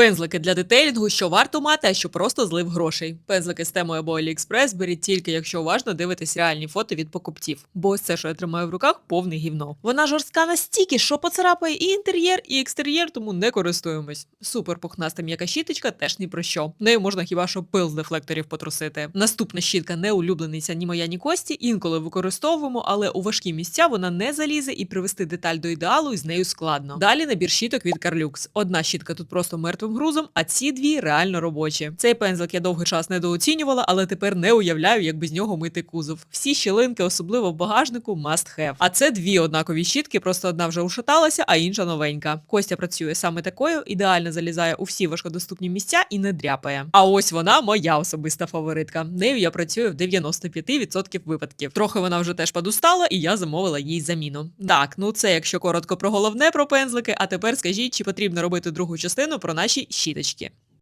Пензлики для детейлінгу, що варто мати, а що просто злив грошей. Пензлики з тему або AliExpress беріть тільки, якщо уважно дивитесь реальні фото від покупців. Бо ось це, що я тримаю в руках, повне гівно. Вона жорстка настільки, що поцарапає і інтер'єр, і екстер'єр, тому не користуємось. Супер пухнаста м'яка щіточка теж ні про що. Нею можна хіба що пил з дефлекторів потрусити. Наступна щітка не улюблениця ні моя, ні кості. Інколи використовуємо, але у важкі місця вона не залізе і привести деталь до ідеалу із нею складно. Далі набір щіток від Carlux. Одна щітка тут просто мертвим грузом, а ці дві реально робочі. Цей пензлик я довгий час недооцінювала, але тепер не уявляю, як без нього мити кузов. Всі щілинки, особливо в багажнику, must have. А це дві однакові щітки, просто одна вже ушаталася, а інша новенька. Костя працює саме такою, ідеально залізає у всі важкодоступні місця і не дряпає. А ось вона моя особиста фаворитка. Нею я працюю в 95% випадків. Трохи вона вже теж подустала, і я замовила їй заміну. Так, ну це якщо коротко про головне про пензлики. А тепер скажіть, чи потрібно робити другу частину про наші інші щіточки.